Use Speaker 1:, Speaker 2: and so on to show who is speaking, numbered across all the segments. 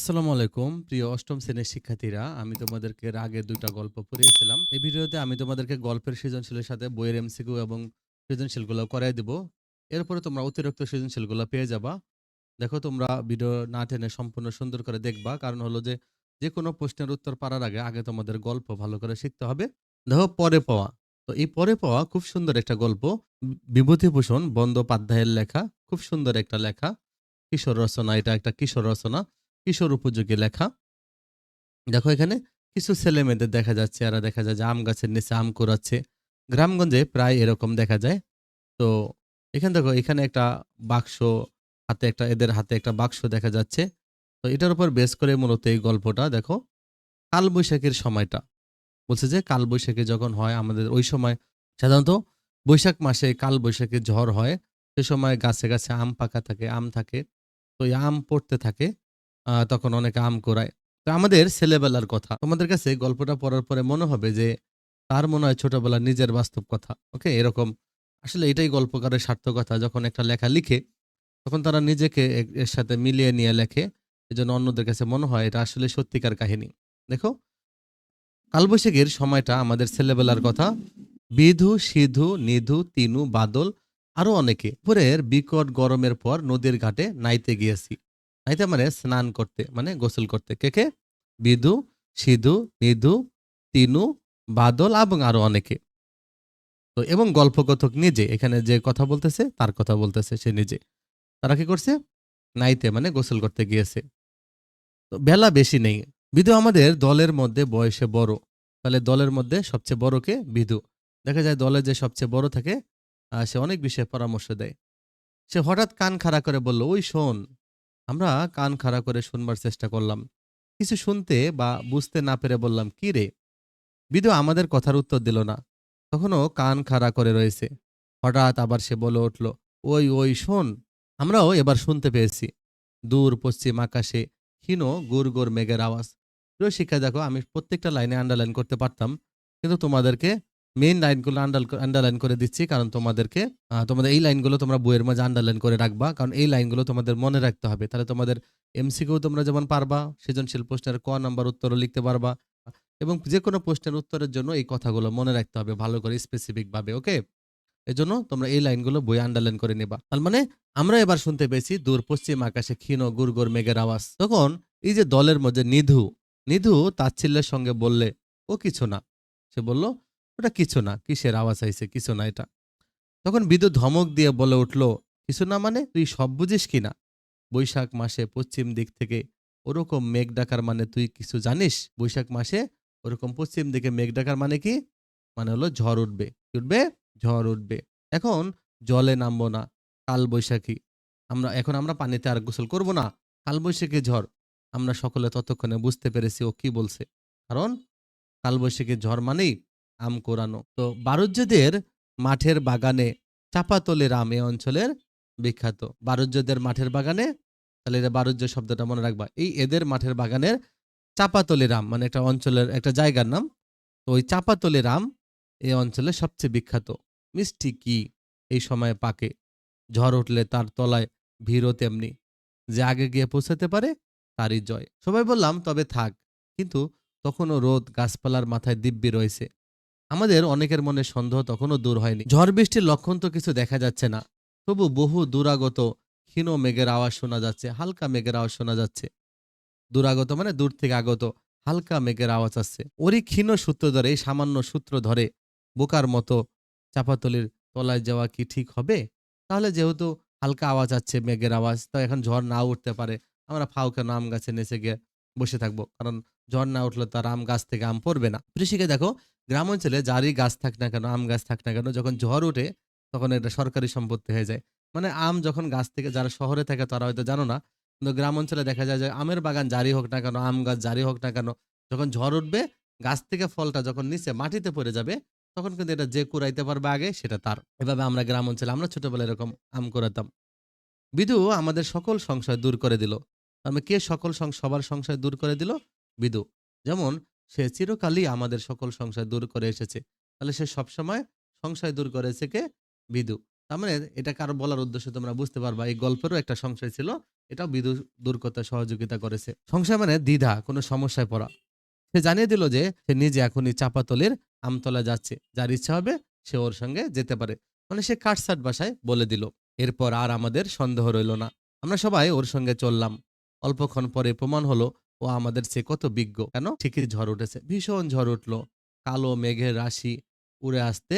Speaker 1: আসসালামু আলাইকুম, প্রিয় অষ্টম শ্রেণির শিক্ষার্থীরা। আমি তোমাদেরকে আগে দুইটা গল্প পড়িয়েছিলাম। এই ভিডিওতে আমি তোমাদেরকে গল্পের সৃজনশীলের সাথে বইয়ের এমসিকিউ এবং সৃজনশীলগুলো করাই দিব। এরপরে তোমরা অতিরিক্ত সৃজনশীলগুলো পেয়ে যাবা। দেখো, তোমরা ভিডিও না টেনে সম্পূর্ণ সুন্দর করে দেখবা। কারণ হলো যে যে কোনো প্রশ্নের উত্তর পারার আগে আগে তোমাদের গল্প ভালো করে শিখতে হবে। দেখো, পরে পাওয়া। তো এই পরে পাওয়া খুব সুন্দর একটা গল্প। বিভূতিভূষণ বন্দ্যোপাধ্যায়ের লেখা। খুব সুন্দর একটা লেখা। কিশোর রচনা, এটা একটা কিশোর রচনা। কিশোর উপযোগী লেখা। দেখো এখানে কিছু ছেলে মেয়েদের দেখা যাচ্ছে, এরা দেখা যায় যে আম গাছের নিচে আম কুড়াচ্ছে। গ্রামগঞ্জে প্রায় এরকম দেখা যায়। তো এখানে দেখো, এখানে একটা বাক্স, হাতে একটা, এদের হাতে একটা বাক্স দেখা যাচ্ছে। তো এটার উপর বেস করে মূলত এই গল্পটা, দেখো, কালবৈশাখীর সময়টা। বলছে যে কালবৈশাখী যখন হয়, আমাদের ওই সময় সাধারণত বৈশাখ মাসে কালবৈশাখী ঝড় হয়। সে সময় গাছে গাছে আম পাকা থাকে, আম থাকে। তো এই আম পড়তে থাকে। তখন অনেকে আম কোরায় তো আমাদের ছেলেবেলার কথা, তোমাদের কাছে গল্পটা পড়ার পরে মনে হবে যে তার মনে হয় ছোটবেলার নিজের বাস্তব কথা, ওকে? এরকম। আসলে এটাই গল্পকারের সার্থকতা যখন একটা লেখা লিখে, তখন তারা নিজেকে এর সাথে মিলিয়ে নিয়ে লেখে, এজন্য অন্যদের কাছে মনে হয় এটা আসলে সত্যিকার কাহিনী। দেখো, কালবৈশাখীর সময়টা আমাদের ছেলেবেলার কথা। বিধু, সিধু, নিধু, তিনু, বাদল, আরও অনেকে। পুরের বিকট গরমের পর নদীর ঘাটে নাইতে গিয়েছি। নাইতে মানে স্নান করতে মানে গোসল করতে। কে কে? বিধু সিধু, নিধু, তিনু, বাদল এবং আরও অনেকে। তো এবং গল্পকথক নিজে, এখানে যে কথা বলতেছে, তার কথা বলতেছে সে নিজে। তারা কি করছে? নাইতে মানে গোসল করতে গিয়েছে। তো বেলা বেশি নেই। বিধু আমাদের দলের মধ্যে বয়সে বড়। তাহলে দলের মধ্যে সবচেয়ে বড় কে? বিধু দেখা যায় দলে যে সবচেয়ে বড় থাকে সে অনেক বিষয়ে পরামর্শ দেয়। সে হঠাৎ কান খাড়া করে বলল, ওই শোন আমরা কান খাড়া করে শুনবার চেষ্টা করলাম। কিছু শুনতে বা বুঝতে না পেরে বললাম, কি রে? বিধু আমাদের কথার উত্তর দিল না। তখনও কান খাড়া করে রয়েছে। হঠাৎ আবার সে বলে উঠল, ওই ওই, শোন, আমরাও এবার শুনতে পেয়েছি। দূর, পশ্চিম আকাশে ক্ষীণ গুড় গোর মেঘের আওয়াজ। প্রিয় শিক্ষা দেখো, আমি প্রত্যেকটা লাইনে আন্ডারলাইন করতে পারতাম, কিন্তু তোমাদেরকে মেইন লাইনগুলো আন্ডারলাইন করে দিচ্ছি, কারণ তোমাদেরকে তোমাদের এই লাইনগুলো তোমরা বইয়ের মাঝে আন্ডারলাইন করে রাখবা, কারণ এই লাইনগুলো তোমাদের মনে রাখতে হবে। তাহলে তোমাদের এমসিকেও তোমরা যেমন পারবা, সৃজনশীল প্রশ্নের ক নাম্বার উত্তরও লিখতে পারবা, এবং যে কোনো প্রশ্নের উত্তরের জন্য এই কথাগুলো মনে রাখতে হবে ভালো করে স্পেসিফিক ভাবে ওকে এজন্য তোমরা এই লাইনগুলো বই আন্ডারলাইন করে নেবা। তার মানে আমরা এবার শুনতে পেয়েছি, দূর পশ্চিম আকাশে ক্ষীণ গুড় মেঘের আওয়াজ। তখন এই যে দলের মধ্যে নিধু নিধু তাচ্ছিল্যের সঙ্গে বললে, ও কিছু না। সে বলল ওটা কিছু না, কিসের আওয়াজ আইছে কিছু না এটা। তখন বিদ্যুৎ ধমক দিয়ে বলে উঠল, কিছু না মানে? তুই সব বুঝিস কিনা বৈশাখ মাসে পশ্চিম দিক থেকে ওরকম মেঘ ডাকার মানে তুই কিছু জানিস? বৈশাখ মাসে ওরকম পশ্চিম দিকে মেঘ ডাকার মানে কি? মানে হলো ঝড় উঠবে। কি উঠবে? ঝড় উঠবে। এখন জলে নামবো না, কাল বৈশাখী। আমরা, এখন আমরা পানিতে আর গোসল করব না, কাল বৈশাখী ঝড়। আমরা সকলে ততক্ষণে বুঝতে পেরেছি ও কি বলছে। কারণ কালবৈশাখী ঝড় মানেই আম কোরানো। তো বারুজ্যদের মাঠের বাগানে চাপাতলের আম এ অঞ্চলের বিখ্যাত। বারুজ্যদের মাঠের বাগানে, তাহলে এটা বারুজ্য শব্দটা মনে রাখবা। এই এদের মাঠের বাগানের চাপাতলের আম মানে একটা অঞ্চলের একটা জায়গার নাম। তো ওই চাপাতলের আম এই অঞ্চলে সবচেয়ে বিখ্যাত। মিষ্টি কি এই সময়ে পাকে? ঝড় উঠলে তার তলায় ভিড়ও তেমনি। যে আগে গিয়ে পৌঁছাতে পারে, তারই জয়। সবাই বললাম, তবে থাক। কিন্তু তখনও রোদ, গাছপালার মাথায় দিব্যি রয়েছে। আমাদের অনেকের মনে সন্দেহ তখনও দূর হয়নি। ঝড় বৃষ্টির লক্ষণ তো কিছু দেখা যাচ্ছে না। তবু বহু দূরাগত, ক্ষীণ মেঘের আওয়াজ শোনা যাচ্ছে, হালকা মেঘের আওয়াজ শোনা যাচ্ছে। দূরাগত মানে দূর থেকে আগত, হালকা মেঘের আওয়াজ আসছে। ওরই ক্ষীণ সূত্র ধরে এই সামান্য সূত্র ধরে বোকার মতো চাপাতলির তলায় যাওয়া কি ঠিক হবে? তাহলে যেহেতু হালকা আওয়াজ আছে মেঘের আওয়াজ তো এখন ঝড় না উঠতে পারে। আমরা ফাউকে নাম গাছে নেচে গিয়ে বসে থাকব। কারণ ঝড় না উঠলে তার আম গাছ থেকে আম পড়বে না। কৃষিকে দেখো, গ্রাম অঞ্চলে যারই গাছ থাক না কেন, আম গাছ থাক না কেন, যখন ঝড় উঠে তখন এটা সরকারি সম্পত্তি হয়ে যায়। মানে আম যখন গাছ থেকে যারা শহরে থাকে, তারা হয়তো জানো না, কিন্তু গ্রাম অঞ্চলে দেখা যায় যে আমের বাগান জারি হোক না কেন, আম গাছ জারি হোক না কেন, যখন ঝড় উঠবে, গাছ থেকে ফলটা যখন নিচে মাটিতে পড়ে যাবে, তখন কিন্তু এটা যে কুড়াইতে পারবে আগে, সেটা তার। এভাবে আমরা গ্রাম অঞ্চলে, আমরা ছোটবেলায় এরকম আম কুড়াতাম। বিধু আমাদের সকল সংশয় দূর করে দিল। আমি কে সকল সবার সংশয় দূর করে দিল? বিদু। যেমন, সে চিরকালই আমাদের সকল সংশয় দূর করে এসেছে। তাহলে সে সবসময় সংশয় দূর করেছে কে? বিদু। তার মানে এটা কারও বলার উদ্দেশ্য তোমরা বুঝতে পারবা, এই গল্পেরও একটা সংশয় ছিল, এটাও বিদু দূর করতে সহযোগিতা করেছে। সংশয় মানে দ্বিধা, কোনো সমস্যায় পড়া। সে জানিয়ে দিল যে, সে নিজে এখনই চাপাতলের আমতলা যাচ্ছে। যার ইচ্ছা হবে, সে ওর সঙ্গে যেতে পারে। মানে সে কাটসাট বাসায় বলে দিল। এরপর আর আমাদের সন্দেহ রইল না। আমরা সবাই ওর সঙ্গে চললাম। অল্পক্ষণ পরে প্রমাণ হলো, ও আমাদের চেয়ে কত বিজ্ঞ। কেন? ঠিকই ঝড় উঠেছে। ভীষণ ঝড় উঠল। কালো মেঘের রাশি উড়ে আসতে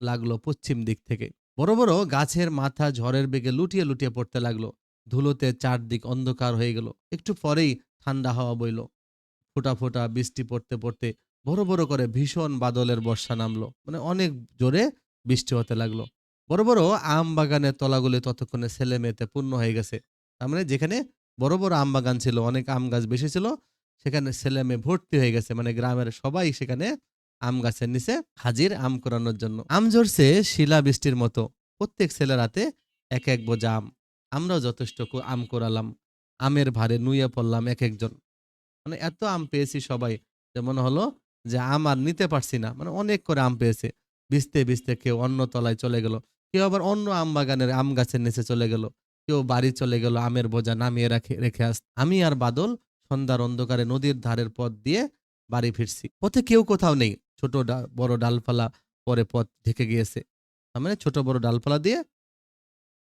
Speaker 1: লাগল পশ্চিম দিক থেকে। বড় বড় গাছের মাথা ঝড়ের বেগে লুটিয়ে লুটিয়ে পড়তে লাগল। ধুলোতে চারদিক অন্ধকার হয়ে গেল। একটু পরেই ঠান্ডা হাওয়া বইল। ফোঁটা ফোঁটা বৃষ্টি পড়তে পড়তে বড় বড় করে ভীষণ বাদলের বর্ষা নামলো। মানে অনেক জোরে বৃষ্টি হতে লাগল। বড় বড় আম বাগানের তলাগুলি ততক্ষণে ছেলে মেয়েতে পূর্ণ হয়ে গেছে। তার মানে যেখানে বড় বড় আম বাগান ছিল, অনেক আম গাছ বেশি ছিল, সেখানে ছেলে মেয়ে ভর্তি হয়ে গেছে। মানে গ্রামের সবাই সেখানে আম গাছের নিচে হাজির আম করানোর জন্য। আম ঝরছে শিলা বৃষ্টির মতো। প্রত্যেক ছেলের হাতে এক এক বোঝা আম। আমরাও যথেষ্ট আম করালাম আমের ভারে নুয়ে পড়লাম এক একজন। মানে এত আম পেয়েছি সবাই যে মনে হলো যে আম আর নিতে পারছি না। মানে অনেক করে আম পেয়েছে। ভিজতে ভিজতে কেউ অন্য তলায় চলে গেল, কেউ আবার অন্য আম বাগানের আম গাছের নিচে চলে গেল। কেউ বাড়ি চলে গেল, আমের বোঝা নামিয়ে রাখে, রেখে আস, আমি আর বাদল সন্ধ্যার অন্ধকারে নদীর ধারের পথ দিয়ে বাড়ি ফিরছি। পথে কেউ কোথাও নেই। ছোট বড় ডালপালা পরে পথ ঢেকে গিয়েছে। মানে ছোট বড় ডালপালা দিয়ে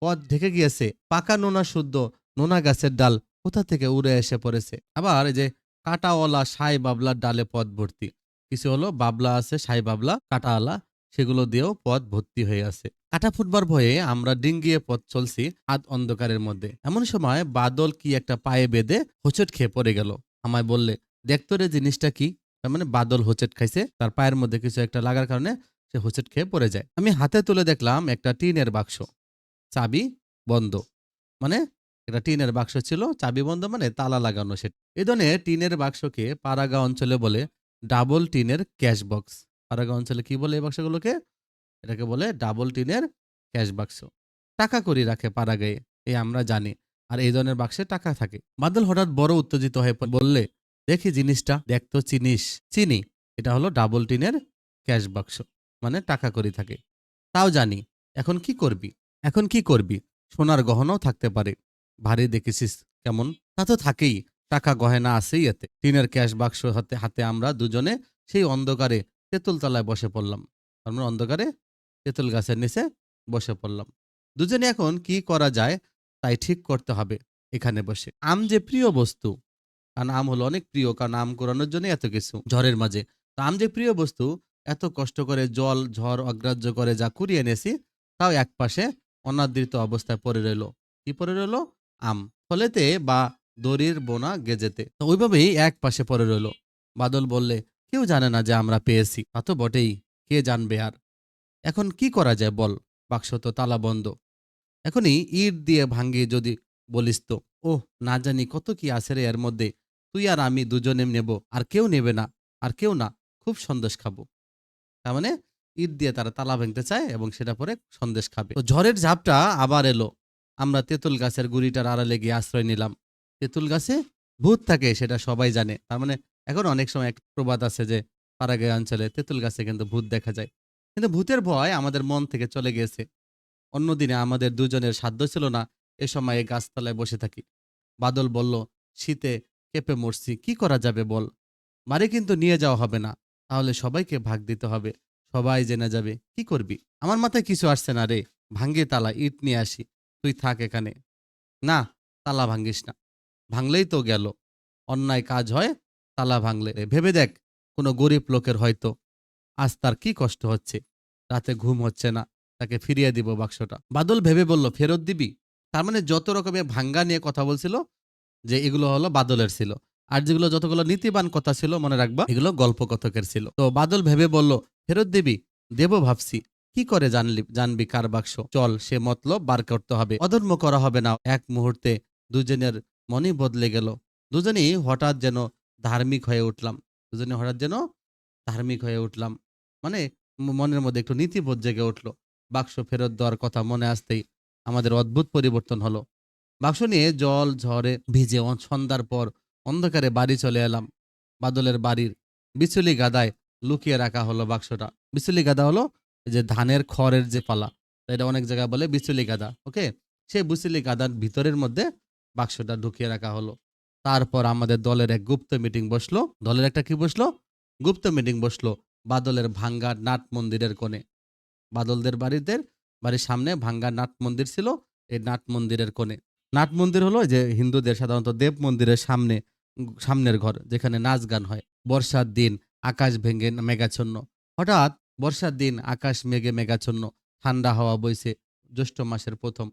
Speaker 1: পথ ঢেকে গিয়েছে। পাকা নোনা শুদ্ধ নোনা গাছের ডাল কোথা থেকে উড়ে এসে পড়েছে? আবার যে কাটাওয়ালা সাই বাবলার ডালে পথ ভর্তি। কিছু হলো বাবলা আছে, সাই বাবলা, কাটাওয়ালা। সেগুলো দিয়েও পথ ভর্তি হয়ে আছে। কাটা ফুটবার ভয়ে আমরা ডিঙ্গিয়ে পথ চলছি আধ অন্ধকারের মধ্যে। এমন সময় বাদল কি একটা পায়ে বেঁধে হোঁচট খেয়ে পড়ে গেল। আমায় বললে দেখতো রে জিনিসটা কি? তার মানে বাদল হোঁচট খাইছে, তার পায়ের মধ্যে কিছু একটা লাগার কারণে সে হোঁচট খেয়ে পড়ে যায়। আমি হাতে তুলে দেখলাম একটা টিনের বাক্স। চাবি বন্ধ। মানে একটা টিনের বাক্স ছিল, চাবি বন্ধ মানে তালা লাগানো সেটা। এই ধরনের টিনের বাক্সকে পারাগা অঞ্চলে বলে ডাবল টিনের ক্যাশ বক্স। পারাগা অঞ্চলে কি বলে এই বাক্সগুলোকে? এটাকে বলে ডাবল টিনের ক্যাশ বাক্স টাকা করি রাখে পারাগায়ে, এই আমরা জানি। আর এই ধরনের বাক্সে টাকা থাকে। বাদল হঠাৎ বড় উত্তেজিত হয়ে বললে, দেখি জিনিসটা, দেখ তো চিনিস। চিনি, এটা হলো ডাবল টিনের ক্যাশ বাক্স মানে টাকা করি থাকে। তাও জানি, এখন কি করবি? এখন কি করবি? সোনার গহনাও থাকতে পারে। ভারী দেখেছিস কেমন? তা তো থাকেই। টাকা গহেনা আছেই এতে। টিনের ক্যাশ বাক্স হাতে হাতে আমরা দুজনে সেই অন্ধকারে তেঁতুল তলায় বসে পড়লাম। আমরা অন্ধকারে তেঁতুল গাছের নিচে বসে পড়লাম। দুজনে এখন কি করা যায় তাই ঠিক করতে হবে এখানে বসে। আম যে প্রিয় বস্তু, কারণ আম হলো অনেক প্রিয়, কারণ আম কোরানোর জন্য এত কিছু ঝড়ের মাঝে। তো আম যে প্রিয় বস্তু, এত কষ্ট করে জল, ঝড় অগ্রাহ্য করে যা কুড়িয়ে এনেছি, তাও এক পাশে অনাদৃত অবস্থায় পড়ে রইল। কি পড়ে রইল? আম। ফলেতে বা দড়ির বোনা গেজেতে। তো ওইভাবেই এক পাশে পড়ে রইল। বাদল বললে কেউ জানে না যে আমরা পেয়েছি, তা তো বটেই, কে জানবে আর? এখন কি করা যায় বল, বাক্স তো তালা বন্ধ। এখনই ইট দিয়ে ভাঙ্গিয়ে যদি বলিস তো। ওহ, না জানি কত কি আছে রে এর মধ্যে। তুই আর আমি দুজনে নেব, আর কেউ নেবে না, আর কেউ না, খুব সন্দেশ খাব। তার মানে ইট দিয়ে তারা তালা ভাঙতে চায় এবং সেটা পরে সন্দেশ খাবে। তো ঝড়ের ঝাপটা আবার এলো। আমরা তেঁতুল গাছের গুড়িটার আড়ালে গিয়ে আশ্রয় নিলাম। তেঁতুল গাছে ভূত থাকে, সেটা সবাই জানে। তার মানে এখন অনেক সময় এক প্রবাদ আছে যে পাড়াগাঁয় অঞ্চলে তেঁতুল গাছে কিন্তু ভূত দেখা যায়। কিন্তু ভূতের ভয় আমাদের মন থেকে চলে গিয়েছে। অন্যদিনে আমাদের দুজনের সাধ্য ছিল না এ সময় গাছতলায় বসে থাকি। বাদল বলল, শীতে কেঁপে মরছি, কি করা যাবে বল? বাড়ি কিন্তু নিয়ে যাওয়া হবে না। তাহলে সবাইকে ভাগ দিতে হবে। সবাই জেনে যাবে, কি করবি? আমার মাথায় কিছু আসছে না রে। ভাঙ্গে তালা, ইট নিয়ে আসি। তুই থাক এখানে। না, তালা ভাঙ্গিস না। ভাঙলেই তো গেল। অন্যায় কাজ হয় তালা ভাঙলে। ভেবে দেখ, কোনো গরিব লোকের হয়তো আজ তার কি কষ্ট হচ্ছে। রাতে ঘুম হচ্ছে না, তাকে ফিরিয়ে দিব বাক্সটা। বাদল ভেবে বলল, ফেরত দিবি? তার মানে যত রকমের ভাঙ্গা নিয়ে কথা বলছিল, যে এগুলো হলো বাদলের ছিল। আর যেগুলো যতগুলো নীতিবান কথা ছিল, মনে রাখবা, এগুলো গল্প কথকের ছিল। তো বাদল ভেবে বলল, ফেরত দিবি? দেব ভাবছি। কি করে জানলি, জানবি কার বাক্স? চল, সে মতলব বার করতে হবে। অধর্ম করা হবে না। এক মুহূর্তে দুজনের মনই বদলে গেল। দুজনেই হঠাৎ যেন ধার্মিক হয়ে উঠলাম। দুজনে হঠাৎ যেন ধার্মিক হয়ে উঠলাম। মানে মনের মধ্যে একটু নীতিবোধ জেগে উঠল। বাক্স ফেরত দেওয়ার কথা মনে আসতেই আমাদের অদ্ভুত পরিবর্তন হলো। বাক্স নিয়ে জল, ঝড়ে ভিজে সন্ধ্যার পর অন্ধকারে বাড়ি চলে এলাম। বাদলের বাড়ির বিচুলি গাদায় লুকিয়ে রাখা হলো বাক্সটা। বিচুলি গাদা হলো যে ধানের খড়ের যে পালা। এটা অনেক জায়গায় বলে বিচুলি গাদা, ওকে? সেই বিচুলি গাদার ভিতরের মধ্যে বাক্সটা ঢুকিয়ে রাখা হলো। তারপর আমাদের দলের এক গুপ্ত মিটিং বসল। দলের একটা কি বসল? গুপ্ত মিটিং বসল বাদলের ভাঙ্গা নাট মন্দিরের কোণে। বাদলদের বাড়িতে বাড়ির সামনে ভাঙ্গা নাট মন্দির ছিল এই নাট মন্দিরের কোণে। নাট মন্দির হলো যে হিন্দুদের সাধারণত দেব মন্দিরের সামনে, সামনের ঘর, যেখানে নাচ গান হয়। বর্ষার দিন আকাশ ভেঙে মেঘাচ্ছন্ন। হঠাৎ বর্ষার দিন আকাশ মেঘে মেঘাচ্ছন্ন, ঠান্ডা হাওয়া বইছে জ্যৈষ্ঠ মাসের প্রথম।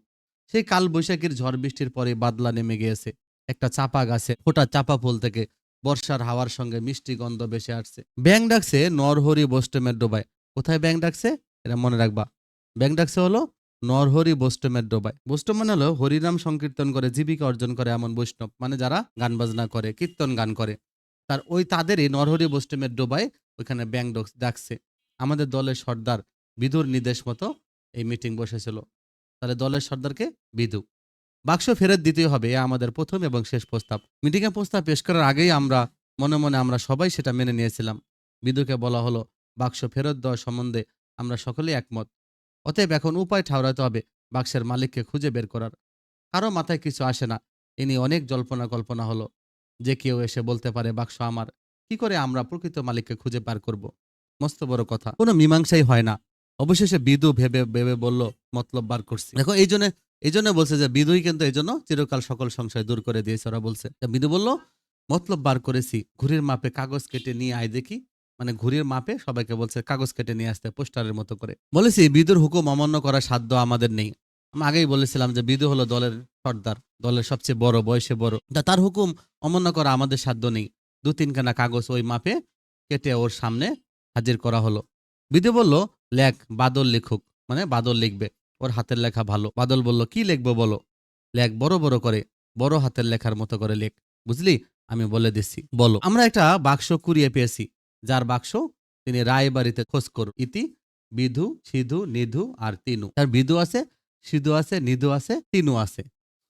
Speaker 1: সেই কাল বৈশাখীর ঝড় বৃষ্টির পরে বাদলা নেমে গিয়েছে। একটা চাপা গাছে, ফোটা চাপা ফুল থেকে বর্ষার হাওয়ার সঙ্গে মিষ্টি গন্ধ ভেসে আসছে। ব্যাং ডাকছে নরহরি বষ্টমের ডোবায়। কোথায় ব্যাং ডাকছে? এটা মনে রাখবা। ব্যাং ডাকছে হলো নরহরি বৈষ্ণবের ডোবায়। বৈষ্ণব মানে হলো হরিনাম সংকীর্তন করে, জীবিকা অর্জন করে এমন বৈষ্ণব। মানে যারা গান বাজনা করে, কীর্তন গান করে। তার ওই তাদেরই নরহরি বৈষ্ণবের ডোবায় ওইখানে ব্যাং ডক- ডাকছে। আমাদের দলের সর্দার বিধুর নির্দেশ মতো এই মিটিং বসেছিল। তাহলে দলের সর্দারকে বিধু বাক্স ফেরত দিতেই হবে, এ আমাদের প্রথম এবং শেষ প্রস্তাব। মিটিংয়ে প্রস্তাব পেশ করার আগেই আমরা, মনে মনে আমরা সবাই সেটা মেনে নিয়েছিলাম। বিধুকে বলা হলো, বাক্স ফেরত দেওয়া সম্বন্ধে আমরা সকলেই একমত। অতএব এখন উপায় ঠাউরাতে হবে, বাক্সের মালিককে খুঁজে বের করার। কারও মাথায় কিছু আসে না নিয়ে অনেক জল্পনা কল্পনা হলো। যে কেউ এসে বলতে পারে, বাক্স আমার, কি করে আমরা প্রকৃত মালিককে খুঁজে পার করব? মস্ত বড় কথা। কোনো মীমাংসাই হয় না। অবশেষে বিদু ভেবে ভেবে বলল, মতলব বার করছি। দেখো, এই জন্য এই জন্য বলছে যে, বিদুই কিন্তু এই জন্য চিরকাল সকল সংশয় দূর করে দিয়েছে। ওরা বলছে বিদু বলল, মতলব বার করেছি, ঘুড়ির মাপে কাগজ কেটে নিয়ে আয় দেখি। মানে ঘুড়ির মাপে সবাইকে বলছে, কাগজ কেটে নিয়ে আসতে, পোস্টারের মতো করে। বলেছি, বিদুর হুকুম অমান্য করার সাধ্য আমাদের নেই। আমি আগেই বলেছিলাম যে, বিদু হলো দলের সর্দার, দলের সবচেয়ে বড়, বয়সে বড়। তা তার হুকুম অমান্য করা আমাদের সাধ্য নেই। দু তিনখানা কাগজ ওই মাপে কেটে ওর সামনে হাজির করা হলো। বিদু বলল, লেখ, বাদল লিখুক। মানে বাদল লিখবে। ওর হাতের লেখা ভালো। বাদল বলল, কি লিখব বলো? লেখ বড় বড় করে, বড় হাতের লেখার মতো করে লেখ। বুঝলি? আমি বলে দিচ্ছি, বলো। আমরা একটা বাক্স কুড়িয়ে পেয়েছি, যার বাক্স তিনি রায়বাড়িতে খোঁজ করুন। ইতি, বিধু, সিধু, নিধু আর তিনু। তার বিধু আছে, সিধু আছে, নিধু আছে, তিনু আছে।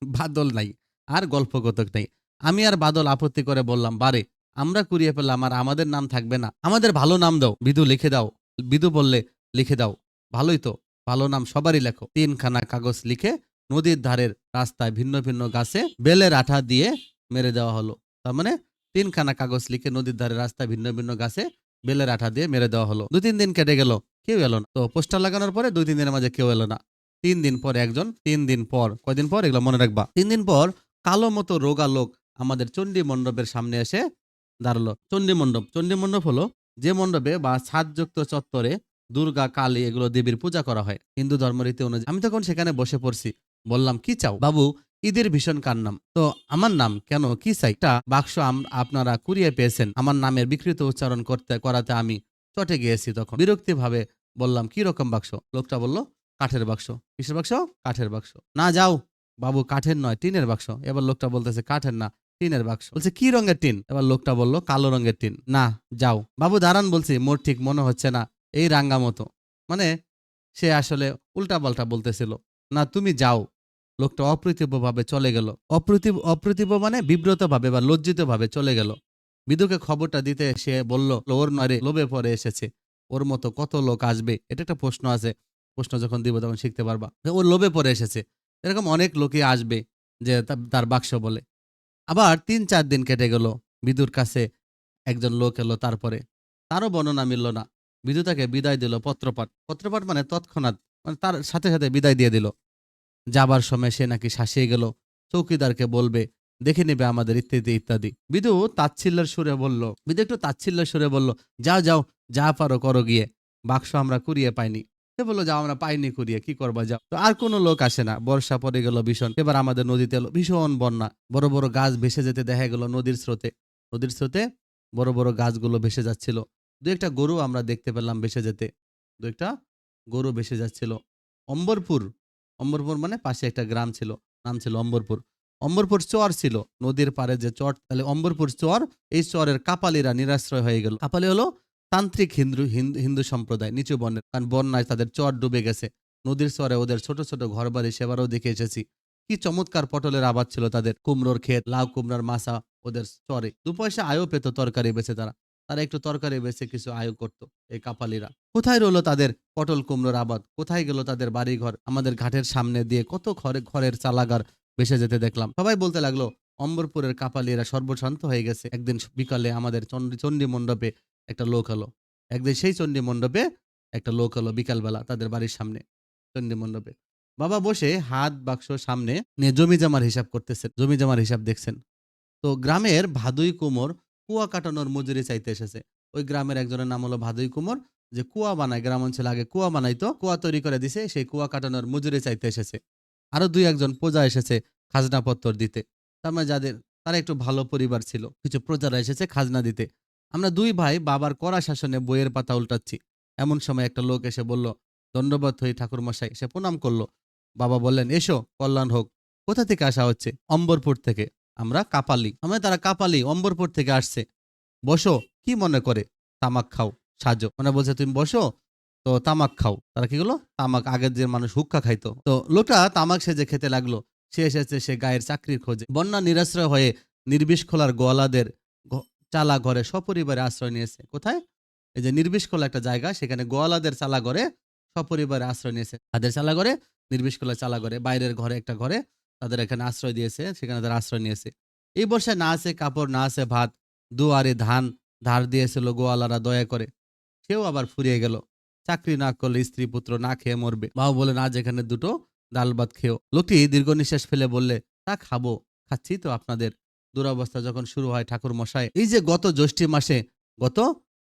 Speaker 1: বাদল নাই, আর গল্পগতক নাই। আমি আর বাদল আপত্তি করে বললাম, বারে, আমরা কুড়িয়ে পেলাম আর আমাদের নাম থাকবে না। আমাদের ভালো নাম দাও। বিধু লিখে দাও। বিধু বললে, লিখে দাও। ভালোই তো। ভালো নাম সবারই লেখো। তিনখানা কাগজ লিখে নদীর ধারের রাস্তায় ভিন্ন ভিন্ন গাছে বেলের আঠা দিয়ে মেরে দেওয়া হলো। তার মানে তিনখানা কাগজ লিখে নদীর ধারে রাস্তায় ভিন্ন ভিন্ন গাছে বেলের আঠা দিয়ে মেরে দেওয়া হলো। দু তিন দিন কেটে গেল, কেউ এলো না। তো পোস্টার লাগানোর পরে দুই তিন দিনের মাঝে কেউ এলো না। তিন দিন পর একজন, তিন দিন পর, কয়দিন পর এগুলো মনে রাখবা? তিন দিন পর কালো মতো রোগা লোক আমাদের চণ্ডী মণ্ডপের সামনে এসে দাঁড়াল। চণ্ডী মণ্ডপ চণ্ডী মণ্ডপ হলো যে মণ্ডপে বা ছাদযুক্ত চত্বরে দুর্গা, কালী এগুলো দেবীর পূজা করা হয়। হিন্দু ধর্মরীতি অনুযায়ী। আমি তখন সেখানে বসে পড়ছি। বললাম, কি চাও? বাবু, ঈদের ভীষণ কার নাম তো আমার নাম? কেন? কি চাই? একটা বাক্স আপনারা কুড়িয়ে পেয়েছেন। আমার নামের বিকৃত উচ্চারণ করতে, করাতে আমি চটে গিয়েছি তখন। বিরক্তি ভাবে বললাম, কি রকম বাক্স? লোকটা বলল, কাঠের বাক্স। কিসের বাক্স? কাঠের বাক্স। না, যাও। বাবু, কাঠের নয়, টিনের বাক্স। এবার লোকটা বলতেছে, কাঠের না, টিনের বাক্স। বলছে, কি রঙের টিন? এবার লোকটা বলল, কালো রঙের টিন। না, যাও। বাবু, দাঁড়ান, বলছি, মোর ঠিক মনে হচ্ছে না। এই রাঙ্গা মতো মানে সে আসলে উল্টা পাল্টা বলতেছিল, না, তুমি যাও। লোকটা অপ্রতিভ ভাবে চলে গেল। অপ্রতিভ অপ্রতিভ মানে বিব্রত ভাবে বা লজ্জিত ভাবে চলে গেল। বিদুকে খবরটা দিতে সে বলল, ওর নয় লোভে পরে এসেছে। ওর মতো কত লোক আসবে? এটা একটা প্রশ্ন আছে। প্রশ্ন যখন দিব তখন শিখতে পারবা। ওর লোভে পরে এসেছে। এরকম অনেক লোকই আসবে যে তার বাক্স বলে। আবার তিন চার দিন কেটে গেল। বিদুর কাছে একজন লোক এলো তারপরে। তারও বর্ণনা মিলল না। বিদু তাকে বিদায় দিল পত্রপাঠ। পত্রপাঠ মানে তৎক্ষণাৎ মানে তার সাথে সাথে বিদায় দিয়ে দিল। যাবার সময় সে নাকি শাসিয়ে গেল। চৌকিদারকে বলবে, দেখে নেবে আমাদের ইত্যাদি ইত্যাদি। বিদু তাচ্ছিল্যের সুরে বলল, বিদু একটু তাচ্ছিল্যের সুরে বলল, যাও যাও, যা পারো করো গিয়ে। বাক্স আমরা কুড়িয়ে পাইনি। সে বলল, যাও, আমরা পাইনি কুড়িয়ে, কি করবা, যাও। তো আর কোনো লোক আসে না। বর্ষা পড়ে গেল ভীষণ। এবার আমাদের নদীতে এলো ভীষণ বন্যা। বড় বড় গাছ ভেসে যেতে দেখা গেল নদীর স্রোতে। নদীর স্রোতে বড় বড় গাছগুলো ভেসে যাচ্ছিল। দু একটা গরু আমরা দেখতে পেলাম ভেসে যেতে। দু একটা গরু ভেসে যাচ্ছিল। অম্বরপুর অম্বরপুর মানে পাশে একটা গ্রাম ছিল, নাম ছিল অম্বরপুর। অম্বরপুর চর ছিল, নদীর পারে যে চর, তাহলে অম্বরপুর চর, এই চরের কাপালিরা নিরাশ্রয় হয়ে গেল। কাপালি হলো তান্ত্রিক হিন্দু হিন্দু হিন্দু সম্প্রদায়, নিচু বর্ণের। কারণ বন্যায় তাদের চর ডুবে গেছে। নদীর চরে ওদের ছোট ছোট ঘর বাড়ি সেবারও দেখে এসেছি। কি চমৎকার পটলের আবাদ ছিল তাদের। কুমড়োর ক্ষেত, লাউ কুমড়ার মাছা ওদের চরে। দু পয়সা আয়ও পেত তরকারি বেছে তারা। তারা একটু তরকারি বেছে কিছু আয় করত, এই কাপালিরা। কোথায় রইল তাদের পটল কুমড়োর আবাদ? কোথায় গেল তাদের বাড়িঘর? আমাদের ঘাটের সামনে দিয়ে কত ঘরে, ঘরের চালাগার ভেসে যেতে দেখলাম। সবাই বলতে লাগল, অম্বরপুরের কাপালিরা সর্বশান্ত হয়ে গেছে। একদিন বিকালে আমাদের চণ্ডী মণ্ডপে একটা লোক হলো। একদিন সেই চণ্ডী মণ্ডপে একটা লোক হলো বিকালবেলা তাদের বাড়ির সামনে, চণ্ডী মণ্ডপে। বাবা বসে হাত বাক্স সামনে নিয়ে জমি জামার হিসাব করতেছেন জমি জামার হিসাব দেখছেন। তো গ্রামের ভাদুই কুমোর কুয়া কাটানোর মজুরি চাইতে এসেছে। ওই গ্রামের একজনের নাম হলো ভাদুই কুমোর। যে কুয়া বানায়, গ্রাম অঞ্চলে আগে কুয়া বানাইতো, কুয়া তৈরি করে দিছে, সেই কুয়া কাটানোর মজুরি চাইতে এসেছে। আরও দুই একজন প্রজা এসেছে খাজনা পত্তর দিতে। তার মানে যাদের, তারা একটু ভালো পরিবার ছিল, কিছু প্রজারা এসেছে খাজনা দিতে। আমরা দুই ভাই বাবার কড়া শাসনে বইয়ের পাতা উল্টাচ্ছি। এমন সময় একটা লোক এসে বলল দণ্ডবোধ হই ঠাকুর মশাই সে প্রণাম করল। বাবা বললেন, এসো, কল্যাণ হোক। কোথা থেকে আসা হচ্ছে? অম্বরপুর থেকে। আমরা কাপালি। আমরা তারা কাপালি, অম্বরপুর থেকে আসছে। বসো, কি মনে করে? তামাক খাও, সাজো। মানে বলছে, তুমি বসো? তো তামাক খাও। তারা কি হলো তামাক, আগের যে মানুষ হুক্কা খাইতো। তো লোকটা তামাক সেজে খেতে লাগল। সে এসেছে সে গায়ের চাকরির খোঁজে। বন্যা নিরাশ্রয় হয়ে নির্বিষ খোলার গোয়ালাদের চালা ঘরে সপরিবারে আশ্রয় নিয়েছে। কোথায়? এই যে নির্বিষ খোলা একটা জায়গা, সেখানে গোয়ালাদের চালা ঘরে সপরিবারে আশ্রয় নিয়েছে। তাদের চালা ঘরে নির্বিষ খোলা চালা ঘরে, বাইরের ঘরে একটা ঘরে। তাদের এখানে আশ্রয় দিয়েছে, সেখানে তারা আশ্রয় নিয়েছে। এই বর্ষায় না আছে কাপড়, না আছে ভাত, দুয়ারে ধান, ধার দিয়েছিল গোয়ালারা দয়া করে। সেও আবার ফুরিয়ে গেল। চাকরি না করলে স্ত্রী পুত্র না খেয়ে মরবে। বাবা বলে না যেখানে দুটো ডাল ভাত খেও। লোকটি দীর্ঘ নিঃশ্বাস ফেলে বললে, তা খাব, খাচ্ছি তো আপনাদের। দুরবস্থা যখন শুরু হয় ঠাকুর মশাই, এই যে গত জ্যৈষ্ঠী মাসে, গত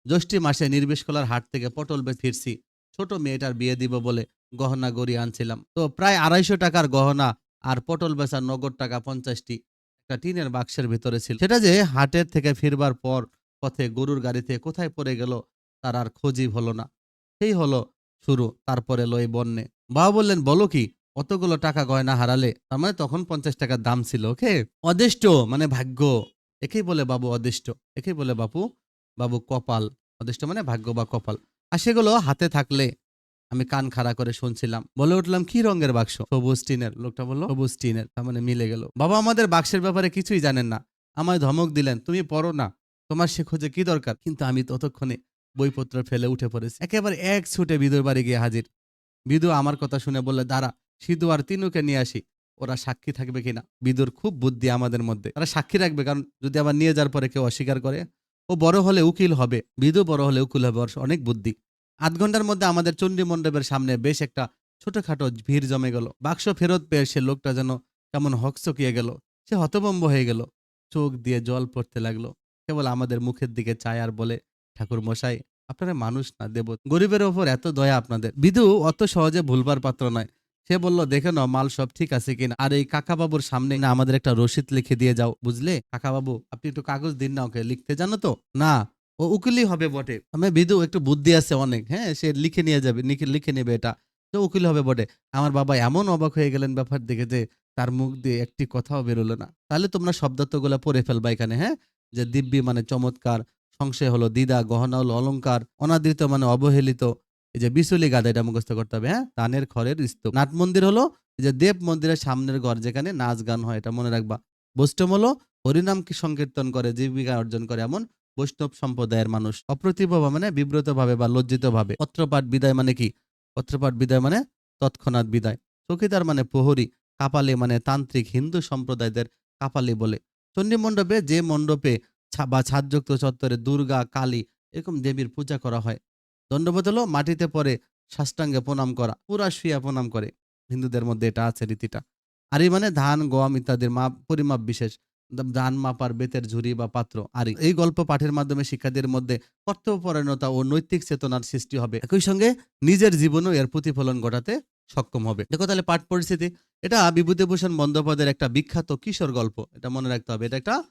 Speaker 1: জ্যৈষ্ঠী মাসে নির্বেশ কলার হাট থেকে পটল বে ফিরছি। ছোট মেয়েটার বিয়ে দিব বলে গহনা গড়িয়ে আনছিলাম। তো প্রায় আড়াইশো টাকার গহনা আর পটল বেচার নগদ টাকা পঞ্চাশটি একটা টিনের বাক্সের ভিতরে ছিল। সেটা যে হাটের থেকে ফিরবার পর পথে গরুর গাড়িতে কোথায় পড়ে গেল, তার আর খোঁজই হলো না। সেই হলো শুরু, তারপরে লই বন্যে। বাবা বললেন, বলো কি, অতগুলো টাকা গয়না হারালে? তার মানে তখন পঞ্চাশ টাকার দাম ছিল, ওকে? অদৃষ্ট মানে ভাগ্য। একেই বলে বাবু অদৃষ্ট, একেই বলে বাপু, বাবু কপাল। অদৃষ্ট মানে ভাগ্য বা কপাল। আর সেগুলো হাতে থাকলে আমি কান খাড়া করে শুনছিলাম। বলে উঠলাম, কি রঙের বাক্স? সবুজ টিনের। লোকটা বলল, সবুজ টিনের। তার মানে মিলে গেল। বাবা আমাদের বাক্সের ব্যাপারে কিছুই জানেন না। আমায় ধমক দিলেন, তুমি পড়ো না। তোমার সে খোঁজে কি দরকার? কিন্তু আমি ততক্ষণে বইপত্র ফেলে উঠে পড়েছি। একেবারে এক ছুটে বিদুর বাড়ি গিয়ে হাজির। বিদু আমার কথা শুনে বললে, দাঁড়া, সিধু আর তিনুকে নিয়ে আসি। ওরা সাক্ষী থাকবে কিনা? বিদুর খুব বুদ্ধি আমাদের মধ্যে। তারা সাক্ষী রাখবে, কারণ যদি আবার নিয়ে যাওয়ার পরে কেউ অস্বীকার করে, ও বড় হলে উকিল হবে। বিদু বড় হলে উকিল হবে অনেক বুদ্ধি। আধ ঘণ্টার মধ্যে আমাদের চণ্ডী মণ্ডপের সামনে বেশ একটা ছোটখাটো ভিড় জমে গেল। বাক্স ফেরত পেয়ে সে লোকটা যেন কেমন হকচকিয়ে গেল। সে হতবম্ব হয়ে গেল। চোখ দিয়ে জল পড়তে লাগল। কেবল আমাদের মুখের দিকে চায় আর বলে ঠাকুর মশাই আপনারা মানুষ না দেব গরিবের ওপর এত দয়া আপনাদের। বিধু অত সহজে ভুলবার পাত্র নয়। সে বলল, দেখে নাও, মাল সব ঠিক আছে কিনা আর এই কাকাবাবুর সামনে না আমাদের একটা রসিদ লিখে দিয়ে যাও। বুঝলে? কাকাবাবু, আপনি একটু কাগজ দিন না ওকে। লিখতে জানো তো? না। ও উকিলই হবে বটে। আমি বিদু, একটু বুদ্ধি আছে অনেক হ্যাঁ? সে লিখে নিয়ে যাবে, লিখে নেবে এটা। তো উকিল হবে বটে। আমার বাবা এমন অবাক হয়ে গেলেন ব্যাপার দেখে যে তার মুখ দিয়ে একটি কথাও বেরোলো না। তাহলে তোমরা শব্দার্থগুলো পড়ে ফেলবা এখানে হ্যাঁ? যে দিব্যি মানে চমৎকার, সংশয় হলো দিদা গহনা হলো অলংকার, অনাদৃত মানে অবহেলিত, এই যে বিচুলি গাদা এটা মুখস্থ করতে হবে হ্যাঁ? দানের খড়ের স্তূপ। নাট মন্দির হলো যে দেব মন্দিরের সামনের ঘর যেখানে নাচ গান হয়, এটা মনে রাখবা। বৈষ্ণব হলো হরিনাম কি সংকীর্তন করে, জীবিকা অর্জন করে, এমন বৈষ্ণব সম্প্রদায়ের মানুষ অপ্রতিভ মানে বিব্রত ভাবে বা লজ্জিত ভাবে পত্রপাঠ বিদায় মানে কি? পত্রপাঠ বিদায় মানে তৎক্ষণাৎ বিদায়। চৌকিদার মানে প্রহরী, কাপালি মানে তান্ত্রিক হিন্দু সম্প্রদায়দের কাপালি বলে। চণ্ডী মণ্ডপে যে মণ্ডপে বা ছাদযুক্ত চত্বরে দুর্গা, কালী এরকম দেবীর পূজা করা হয়। দণ্ডবোধ হলো মাটিতে পরে সাষ্টাঙ্গে প্রণাম করা, পুরা শুয়া প্রণাম করে। হিন্দুদের মধ্যে এটা আছে রীতিটা। আরি মানে ধান, গম ইত্যাদির মাপ পরিমাপ বিশেষ। দা- ধান মাপার বেতের ঝুড়ি বা পাত্র, আরি। এই গল্প পাঠের মাধ্যমে শিক্ষার্থীদের মধ্যে কর্তব্যপরায়ণতা ও নৈতিক চেতনার সৃষ্টি হবে। একই সঙ্গে নিজের জীবনেও এর প্রতিফলন ঘটাতে সক্ষম হবে। দেখো তাহলে পাঠ পরিস্থিতি। এটা বিভূতিভূষণ বন্দ্যোপাধ্যায়ের একটা বিখ্যাত কিশোর গল্প। এটা মনে রাখতে হবে। এটা একটা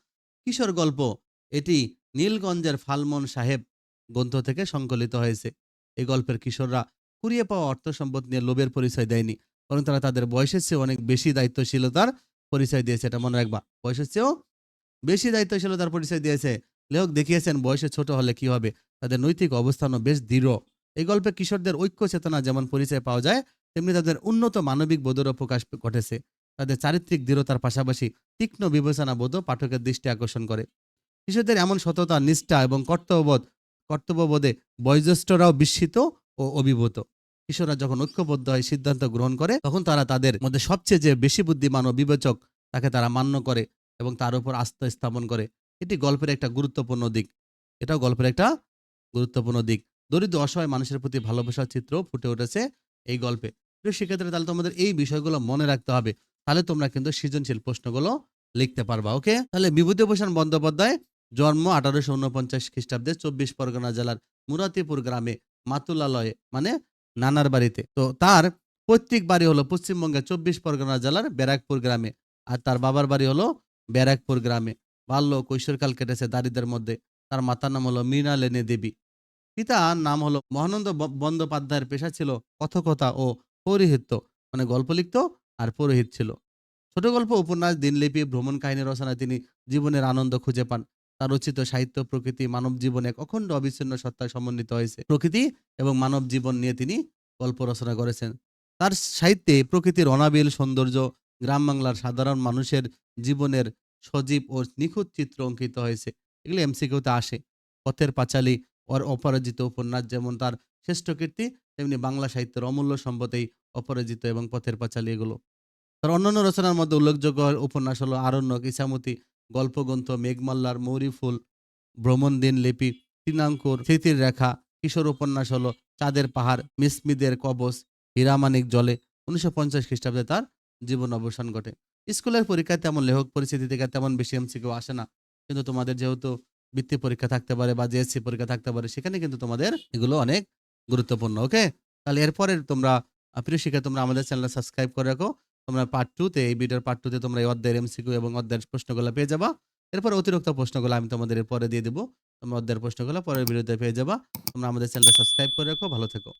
Speaker 1: কিশোর গল্প। এটি নীলগঞ্জের ফালমন সাহেব গ্রন্থ থেকে সংকলিত হয়েছে। এই গল্পের কিশোররা কুড়িয়ে পাওয়া অর্থ সম্পদ নিয়ে লোভের পরিচয় দেয়নি। বরং তারা তাদের বয়সের চেয়ে অনেক বেশি দায়িত্বশীলতার পরিচয় দিয়েছে, এটা মনে রাখবা। বয়সের চেয়েও বেশি দায়িত্বশীলতার পরিচয় দিয়েছে। লেখক দেখিয়েছেন, বয়সে ছোট হলে কি হবে? তাদের নৈতিক অবস্থানও বেশ দৃঢ়। এই গল্পে কিশোরদের ঐক্য চেতনা যেমন পরিচয় পাওয়া যায়, তেমনি তাদের উন্নত মানবিক বোধেরও প্রকাশ ঘটেছে। তাদের চারিত্রিক দৃঢ়তার পাশাপাশি তীক্ষ্ণ বিবেচনা বোধও পাঠকের দৃষ্টি আকর্ষণ করে। শিশুদের এমন সততা, নিষ্ঠা এবং কর্তব্যবোধ, কর্তব্যবোধে বয়োজ্যেষ্ঠরাও বিস্মিত ও অভিভূত। কিশোররা যখন ঐক্যবদ্ধ হয় সিদ্ধান্ত গ্রহণ করে, তখন তারা তাদের মধ্যে সবচেয়ে যে বেশি বুদ্ধিমান ও বিবেচক, তাকে তারা মান্য করে এবং তার উপর আস্থা স্থাপন করে। এটি গল্পের একটা গুরুত্বপূর্ণ দিক। এটাও গল্পের একটা গুরুত্বপূর্ণ দিক। দরিদ্র অসহায় মানুষের প্রতি ভালোবাসার চিত্র ফুটে উঠেছে এই গল্পে। শিক্ষার্থীরা তাহলে তোমাদের এই বিষয়গুলো মনে রাখতে হবে। তাহলে তোমরা কিন্তু সৃজনশীল প্রশ্নগুলো লিখতে পারবা, ওকে? তাহলে বিভূতিভূষণ বন্দ্যোপাধ্যায়, জন্ম আঠারোশো উনপঞ্চাশ খ্রিস্টাব্দে চব্বিশ পরগনা জেলার মুরাতিপুর গ্রামে মাতুলালয়ে মানে নানার বাড়িতে। তো তার পৈতৃক বাড়ি হলো পশ্চিমবঙ্গের চব্বিশ পরগনা জেলার ব্যারাকপুর গ্রামে। আর তার বাবার বাড়ি হলো ব্যারাকপুর গ্রামে। বাল্য কৈশোরকাল কেটেছে দারিদ্রের মধ্যে। তার মাতার নাম হলো মৃণালিনী দেবী। পিতার নাম হলো মহানন্দ বন্দ্যোপাধ্যায়ের পেশা ছিল কথকতা ও পৌরোহিত্য। মানে গল্প লিখত আর পুরোহিত ছিল। ছোট গল্প, উপন্যাস, দিনলিপি, ভ্রমণ কাহিনী, রচনায় তিনি জীবনের আনন্দ খুঁজে পান। তার রচিত সাহিত্য, প্রকৃতি, মানব জীবনে এক অখণ্ড অবিচ্ছিন্ন সত্তায় সমন্বিত হয়েছে। প্রকৃতি এবং মানব জীবন নিয়ে তিনি গল্প রচনা করেছেন। তার সাহিত্যে প্রকৃতির অনাবিল সৌন্দর্য, গ্রাম বাংলার সাধারণ মানুষের জীবনের সজীব ও নিখুঁত চিত্র অঙ্কিত হয়েছে। এগুলো এমসিকিউতে আসে। পথের পাঁচালী ওর অপরাজিত উপন্যাস যেমন তার শ্রেষ্ঠ কীর্তি, তেমনি বাংলা সাহিত্যের অমূল্য সম্পদেই অপরাজিত এবং পথের পাঁচালী এগুলো। তার অন্যান্য রচনার মধ্যে উল্লেখযোগ্য উপন্যাস হলো আরণ্যক ইসামতি গল্পগ্রন্থ মেঘমাল্লার মৌরি ফুল ভ্রমণ দিন লিপি তৃণাঙ্কুর স্মৃতির রেখা, কিশোর উপন্যাস হলো চাঁদের পাহাড়, মিসমিদের কবচ, হীরামানিক জলে, উনিশশো পঞ্চাশ খ্রিস্টাব্দে তার জীবন অবসান ঘটে। স্কুলের পরীক্ষায় তেমন লেখক পরিস্থিতি থেকে তেমন বেশি এমসিকিউ আসে না। কিন্তু তোমাদের যেহেতু বৃত্তি পরীক্ষা থাকতে পারে বা জিএসসি পরীক্ষা থাকতে পারে, সেখানে কিন্তু তোমাদের এগুলো অনেক গুরুত্বপূর্ণ ওকে তাহলে এরপরে তোমরা, প্রিয় শিক্ষা তোমরা আমাদের চ্যানেল সাবস্ক্রাইব করে রাখো। তোমরা পার্ট টুতে এই ভিডিওর পার্ট টুতে তোমরা এই অধ্যায়ের এমসিকিউ এবং অধ্যায়ের প্রশ্নগুলো পেয়ে যাবা। এরপর অতিরিক্ত প্রশ্নগুলো আমি তোমাদের পরে দিয়ে দেবো। তোমরা অধ্যায়ের প্রশ্নগুলো পরের ভিডিওতে পেয়ে যাবা। তোমরা আমাদের চ্যানেলটা সাবস্ক্রাইব করে রাখো। ভালো থেকো।